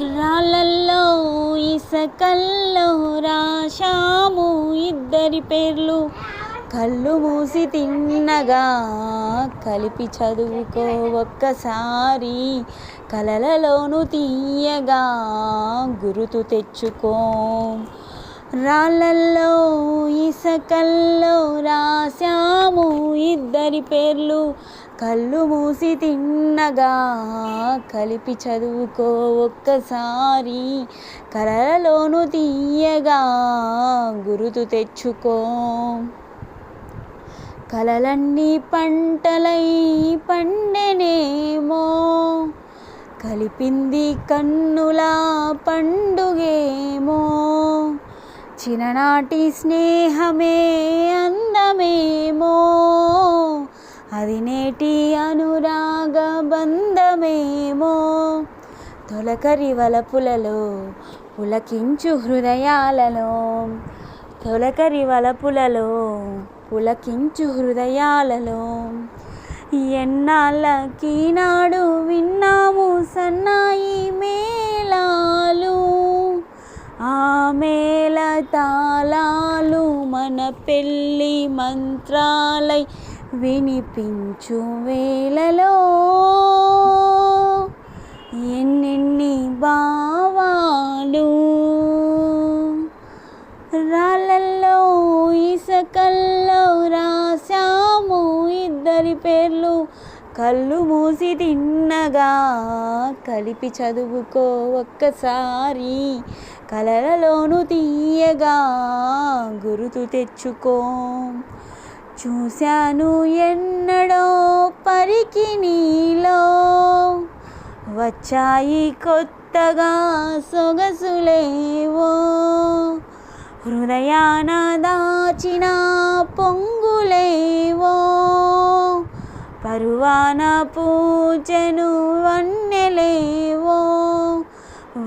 రాళ్ళల్లో ఇసకల్లో రాశాము ఇద్దరి పేర్లు. కళ్ళు మూసి తిన్నగా కలిపి చదువుకో ఒక్కసారి. కలలలోను తీయగా గురుతు తెచ్చుకో. రాళ్ళల్లో ఇసకల్లో రాశాము ఇద్దరి పేర్లు. కళ్ళు మూసి తిన్నగా కలిపి చదువుకో ఒక్కసారి. కలలలోను తీయగా గురుతు తెచ్చుకో. కలలన్నీ పంటలై పండెనేమో. కలిపింది కన్నుల పండుగేమో. చిన్ననాటి స్నేహమే అందమేమో. అది నేటి అనురాగ బంధమేమో? తొలకరి వలపులలో పులకించు హృదయాలలో తొలకరి వలపులలో పులకించు హృదయాలలో. ఎన్నాళ్ళకి నాడు విన్నాము సన్నాయి మేళాలు ఆ మేళ తాళాలు మన పెళ్ళి మంత్రాలై వినిపించు వేళలో. ఎన్నెన్ని భావాలు. రాళ్ళల్లో ఇసకల్లో రాశాము ఇద్దరి పేర్లు. కళ్ళు మూసి తిన్నగా కలిపి చదువుకో ఒక్కసారి. కలలలోను తీయగా గురుతు తెచ్చుకో. చూశాను ఎన్నడో పరికి నీలో. వచ్చాయి కొత్తగా సొగసులేవో హృదయాన దాచిన పొంగులేవో పరువాన పూజను వన్నెలేవో.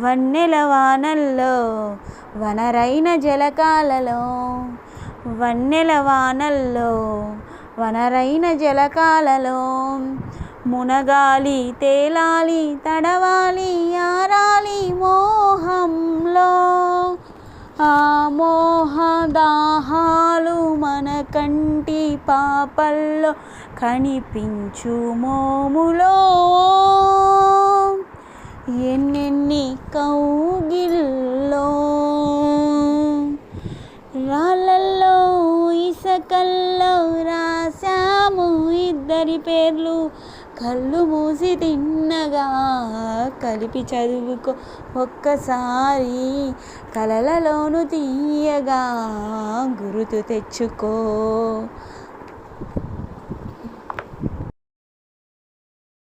వన్నెల వానల్లో వనరైన జలకాలలో వన్నెల వానల్లో వనరైన జలకాలలో. మునగాలి తేలాలి తడవాలి ఆరాలి మోహంలో. ఆ మోహదాహాలు మన కంటి పాపల్లో కనిపించు మోములో. ఇద్దరి పేర్లు కళ్ళు మూసి తిన్నగా కలిపి చదువుకో ఒక్కసారి కలలలోను తీయగా గుర్తు తెచ్చుకో.